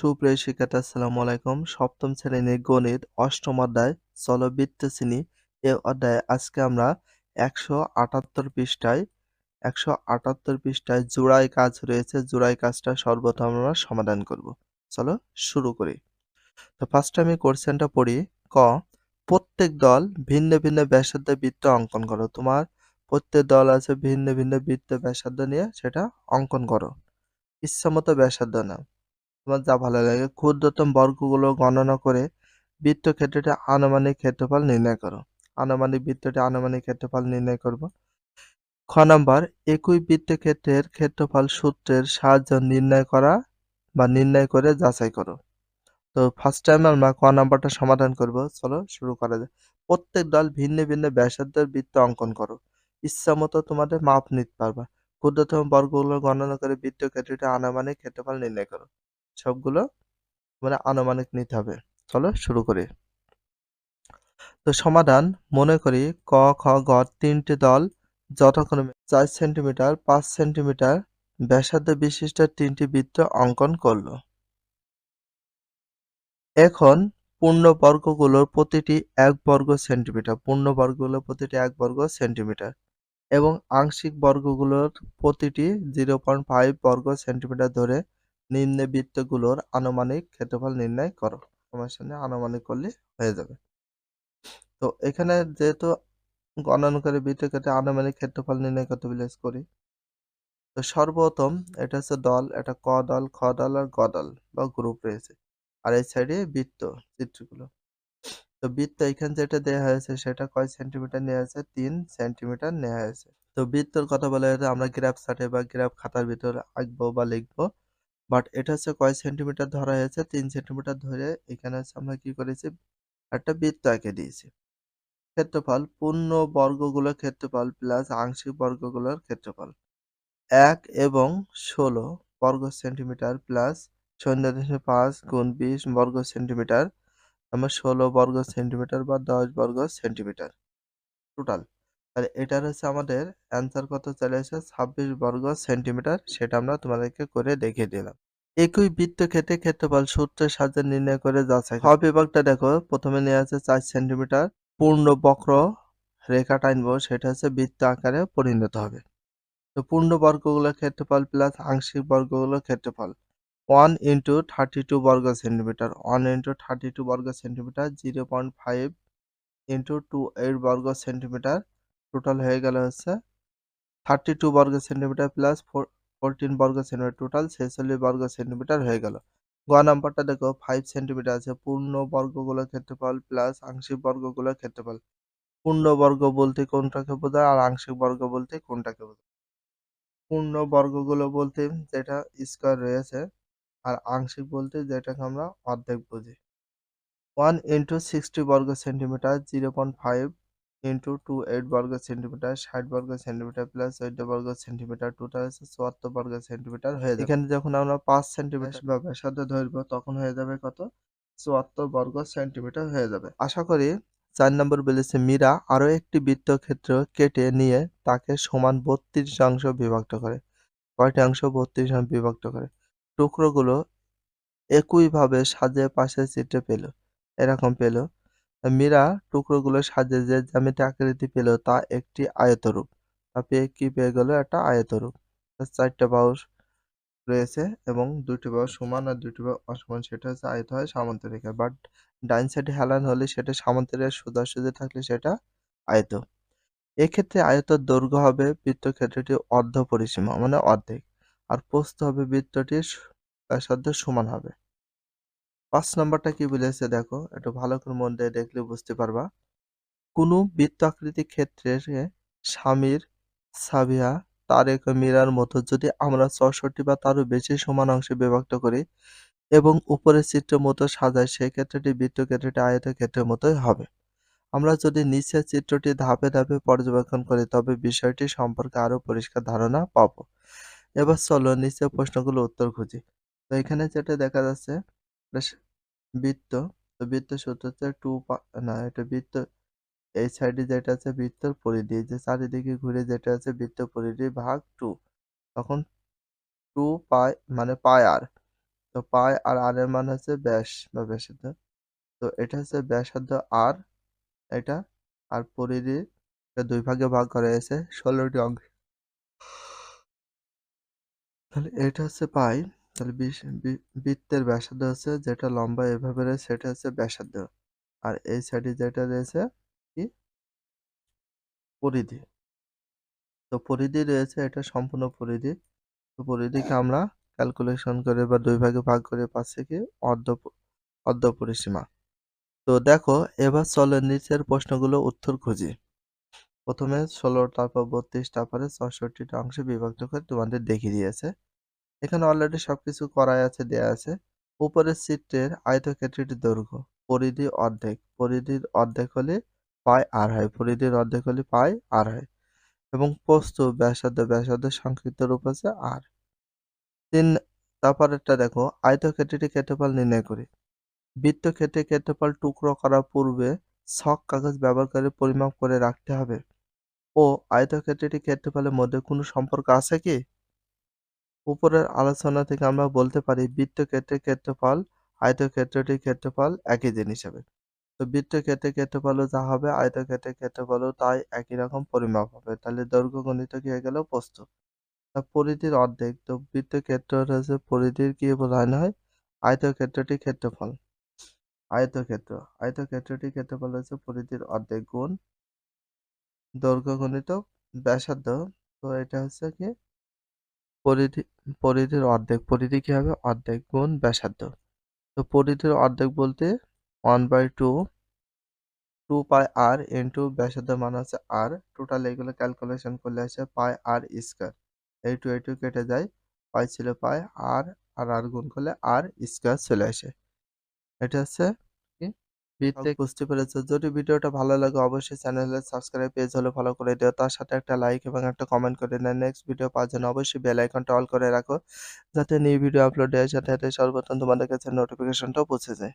সুপ্রিয় শিক্ষার্থী, আসসালামু আলাইকুম। সপ্তম শ্রেণির গণিত অষ্টম অধ্যায় চলো বৃত্তশ্রেণী এ অধ্যায়ে আজকে আমরা একশো আটাত্তর পৃষ্ঠায়, একশো আটাত্তর পৃষ্ঠায় জোড়াই কাজ রয়েছে। জোড়াই কাজটা সর্বপ্রথম আমরা সমাধান করব। চলো শুরু করি। তো ফার্স্ট আমি কোশ্চেনটা পড়ি। ক, প্রত্যেক দল ভিন্ন ভিন্ন ব্যাসার্ধ বৃত্ত অঙ্কন করো। তোমার প্রত্যেক দল আছে ভিন্ন ভিন্ন বৃত্ত ব্যাসার্ধ নিয়ে সেটা অঙ্কন করো। ইচ্ছামতো ব্যাসার্ধ না তোমার যা ভালো লাগে। ক্ষুদ্রতম বর্গগুলো গণনা করে বৃত্তক্ষেত্রটি আনুমানিক ক্ষেত্রফল নির্ণয় করো। আনুমানিক বৃত্তটি আনুমানিক ক্ষেত্রফল নির্ণয় করব। খ নাম্বার, একই বৃত্তক্ষেত্রের ক্ষেত্রফল সূত্রের সাহায্য নির্ণয় করা বা নির্ণয় করে যাচাই করো। তো ফার্স্ট টাইম আমরা ক নাম্বারটা সমাধান করব। চলো শুরু করা যায় প্রত্যেক দল ভিন্ন ভিন্ন ব্যাসার্ধের বৃত্ত অঙ্কন করো। ইচ্ছা মতো তোমাদের মাপ নিতে পারবা। ক্ষুদ্রতম বর্গগুলো গণনা করে বৃত্তক্ষেত্রটি আনুমানিক ক্ষেত্রফল নির্ণয় করো। সবগুলো মানে আনুমানিক নিতে হবে। চলো শুরু করি। তো সমাধান, মনে করি ক, খ, গ তিনটি দল যথাক্রমে চার সেন্টিমিটার, পাঁচ সেন্টিমিটার ব্যাসার্ধ বিশিষ্ট তিনটি বৃত্ত অঙ্কন করল। এখন পূর্ণ বর্গগুলোর প্রতিটি এক বর্গ সেন্টিমিটার, পূর্ণ বর্গগুলোর প্রতিটি এক বর্গ সেন্টিমিটার এবং আংশিক বর্গগুলোর প্রতিটি জিরো পয়েন্ট ফাইভ বর্গ সেন্টিমিটার ধরে নিম্নে বৃত্তগুলোর আনুমানিক ক্ষেত্রফল নির্ণয় করো। তোমার সামনে আনুমানিক করলে হয়ে যাবে। তো এখানে যেহেতু গণনা করে বৃত্তের ক্ষেত্রে আনুমানিক ক্ষেত্রফল নির্ণয় করতে বিলেস করি। তো সর্বপ্রথম এটা হচ্ছে দল, এটা ক দল, খ দল আর গ দল বা গ্রুপ রয়েছে। আর এই সাইডে বৃত্ত, চিত্রগুলো। তো বৃত্ত এখানে যেটা দেওয়া হয়েছে সেটা কয় সেন্টিমিটার নেওয়া হয়েছে? তিন সেন্টিমিটার নেওয়া হয়েছে। তো বৃত্তর কথা বলা হয়েছে, আমরা গ্রাফ চার্টে বা গ্রাফ খাতার ভিতরে আঁকবো বা লিখব। বাট এটা হচ্ছে কয় সেন্টিমিটার ধরা হয়েছে? তিন সেন্টিমিটার ধরে এখানে হচ্ছে আমরা কি করেছি? একটা বৃত্ত এঁকে দিয়েছি। ক্ষেত্রফল, পূর্ণ বর্গগুলোর ক্ষেত্রফল প্লাস আংশিক বর্গগুলোর ক্ষেত্রফল। এক এবং ষোলো বর্গ সেন্টিমিটার প্লাস শূন্য দশমিক পাঁচ গুণ বিশ বর্গ সেন্টিমিটার আমার ষোলো বর্গ সেন্টিমিটার বা দশ বর্গ সেন্টিমিটার টোটাল তাহলে এটার হচ্ছে আমাদের অ্যান্সার কত চলে এসে ছাব্বিশ বর্গ সেন্টিমিটার সেটা আমরা তোমাদেরকে করে দেখিয়ে দিলাম। একই বৃত্তক্ষেত্রে ক্ষেত্রফল সূত্রের সাহায্যে নির্ণয় করে যাচাই খ বিভাগটা দেখো, প্রথমে নেওয়া আছে চার সেন্টিমিটার পূর্ণ বক্র রেখা টানবো সেটা হচ্ছে বৃত্ত আকারে পরিণত হবে। তো পূর্ণ বর্গগুলোর ক্ষেত্রফল প্লাস আংশিক বর্গগুলোর ক্ষেত্রফল ওয়ান ইন্টু থার্টি টু বর্গ centimetre. One into thirty two বর্গ centimetre zero point five into two eight বর্গ সেন্টিমিটার। টোটাল হয়ে গেল হচ্ছে থার্টি টু বর্গ সেন্টিমিটার প্লাস ফোরটিন বর্গ সেন্টিমিটার টোটাল ছেচল্লিশ বর্গ সেন্টিমিটার হয়ে গেল। গ নাম্বারটা দেখো ফাইভ সেন্টিমিটার আছে। পূর্ণ বর্গগুলোর ক্ষেত্রফল প্লাস আংশিক বর্গগুলোর ক্ষেত্রফল। পূর্ণ বর্গ বলতে কোনটাকে বোঝায় আর আংশিক বর্গ বলতে কোনটাকে বোঝায়? পূর্ণ বর্গগুলো বলতে যেটা স্কোয়ার রয়েছে আর আংশিক বলতে যেটাকে আমরা অর্ধেক বুঝি। ওয়ান ইন্টু সিক্সটি বর্গ centimetre zero point five into two eight বর্গ সেন্টিমিটার ষাট বর্গ সেন্টিমিটার প্লাস চোদ্দ বর্গ সেন্টিমিটার টোটাল হচ্ছে চুয়াত্তর বর্গ সেন্টিমিটার হয়ে যাবে। এখানে যখন আমরা পাঁচ সেন্টিমিটার বা ব্যাসার্ধ ধরবো তখন হয়ে যাবে কত? চুয়াত্তর বর্গ সেন্টিমিটার হয়ে যাবে। আশা করি চার নম্বর বলেছে মীরা আরও একটি বৃত্তক্ষেত্র কেটে নিয়ে তাকে সমান বত্রিশ অংশ বিভক্ত করে। কয়টি অংশ বত্রিশ অংশ বিভক্ত করে? টুকরোগুলো একইভাবে সাজিয়ে পাশের চিত্রে পেল। এরকম পেল। মীরা টুকরোগুলো সাজিয়ে যে জ্যামিতি আকৃতি পেল তা একটি আয়তরূপ। তা পেয়ে কি পেয়ে গেল? একটা আয়তরূপ। চারটা বাহু রয়েছে এবং দুটি বাহু সমান আর দুটি বাহু অসমান। সেটা হচ্ছে আয়ত হয় সামান্তরিকা বাট ডাইন সাইডে হেলান হলে সেটা সামান্তরিক সোজাসুজি থাকলে সেটা আয়ত। এক্ষেত্রে আয়তর দৈর্ঘ্য হবে বৃত্তক্ষেত্রটি অর্ধ পরিসীমা মানে অর্ধেক। আর প্রস্থ হবে বৃত্তটির ব্যাসার্ধ সমান হবে। পাঁচ নম্বরটা কি বলেছে দেখো, একটু ভালো করে মন দিয়ে দেখলে বুঝতে পারবা। কোনো বৃত্ত আকৃতি ক্ষেত্রে স্বামীর সাবিয়া তারেক মীরার মতো যদি আমরা চৌষট্টি বা তারও বেশি সমান অংশে বিভক্ত করি এবং উপরের চিত্রের মতো সাজাই সেই ক্ষেত্রটি বৃত্তক্ষেত্রটি আয়তক্ষেত্রের মতোই হবে। আমরা যদি নিচের চিত্রটি ধাপে ধাপে পর্যবেক্ষণ করি, তবে বিষয়টি সম্পর্কে আরও পরিষ্কার ধারণা পাব। এবার চলো নিচের প্রশ্নগুলো উত্তর খুঁজি। তো এখানে যেটা দেখা যাচ্ছে বৃত্ত। তো বৃত্ত সূত্র হচ্ছে টু না, এটা বৃত্ত, এই সাইডে যেটা আছে বৃত্তর পরিধি যে চারিদিকে ঘুরে যেটা আছে বৃত্ত পরিধি ভাগ টু তখন টু পাই মানে পাই আর তো পাই আর আর এর মান হচ্ছে ব্যাস বা ব্যাসার্ধ, তো এটা হচ্ছে ব্যাসার্ধ আর এটা আর পরিধি দুই ভাগে ভাগ করা হয়েছে, ষোলোটি অঙ্ক তাহলে এটা হচ্ছে পাই তাহলে বৃত্তের ব্যাসার্ধ হচ্ছে যেটা লম্বা এভাবে রয়েছে, সেটা হচ্ছে ব্যাসার্ধ। আর এই সাইডে যেটা রয়েছে কি? পরিধি। তো পরিধি রয়েছে, এটা সম্পূর্ণ পরিধি। তো পরিধিকে আমরা ক্যালকুলেশন করে বা দুই ভাগে ভাগ করে পাচ্ছি কি? অর্ধ অর্ধ পরিসীমা। তো দেখো, এবার চলো নিচের প্রশ্নগুলো উত্তর খুঁজি। প্রথমে ষোলো, তারপর বত্রিশ, তারপরে ছষট্টিটা অংশে বিভক্ত করে তোমাদের দেখিয়ে দিয়েছে। এখানে অলরেডি সবকিছু করাই আছে, দেয়া আছে। উপরের চিত্রের আয়তক্ষেত্রটির দৈর্ঘ্য পরিধি অর্ধেক। পরিধির অর্ধেক হলে পাই আর হয়, পরিধির অর্ধেক হলে পাই আর হয়। এবং পোস্ত ব্যাসার্ধ ব্যাসার্ধের সংক্ষিপ্ত রূপ আছে আর তিন, তারপরেরটা দেখো, আয়তক্ষেত্রটি ক্ষেত্রফল নির্ণয় করি। বৃত্তক্ষেত্রে ক্ষেত্রফল টুকরো করার পূর্বে ছক কাগজ ব্যবহার করে পরিমাপ করে রাখতে হবে। ও, আয়তক্ষেত্রটি ক্ষেত্রফলের মধ্যে কোনো সম্পর্ক আছে কি? উপরের আলোচনা থেকে আমরা বলতে পারি বৃত্তক্ষেত্রের ক্ষেত্রফল আয়তক্ষেত্রটির ক্ষেত্রফল একই জিনিস হবে। তো বৃত্তক্ষেত্রের ক্ষেত্রফলও যা হবে আয়তক্ষেত্রের ক্ষেত্রফলও তাই একই রকম পরিমাপ হবে। তাহলে দৈর্ঘ্য গণিত কি হয়ে গেল? প্রস্থ। তা পরিধির অর্ধেক। তো বৃত্তক্ষেত্র হচ্ছে পরিধির কি বোঝানো হয়? আয়তক্ষেত্রটি ক্ষেত্রফল। আয়তক্ষেত্র। আয়তক্ষেত্রটি ক্ষেত্রফল হচ্ছে পরিধির অর্ধেক গুণ দৈর্ঘ্য গণিত ব্যাসার্ধ। তো এটা হচ্ছে কি? পরিধি, পরিধির অর্ধেক, পরিধি কি হবে? অর্ধেক গুণ ব্যাসার্ধ। তো পরিধির অর্ধেক বলতে one by two two pi r into ব্যাসার্ধ মান হচ্ছে আর টোটাল এগুলো ক্যালকুলেশন করলে আছে পাই আর স্কোয়ার এই টু এই টু কেটে যায় পাই ছিল পাই আর আর আর গুণ করলে আর স্কোয়ার চলে আসে। এটা হচ্ছে ভিত্তিক বুঝতে পেরেছ। যদি ভিডিওটা ভালো লাগে অবশ্যই চ্যানেলে সাবস্ক্রাইব পেজ হলে ফলো করে দিও। তার সাথে একটা লাইক এবং একটা কমেন্ট করে নেয় নেক্সট ভিডিও পাওয়ার জন্য অবশ্যই বেল আইকনটা অল করে রাখো। যাতে নিউ ভিডিও আপলোড হয় সাথে সাথে সর্বপ্রথম তোমাদের কাছে নোটিফিকেশনটাও পৌঁছে যায়।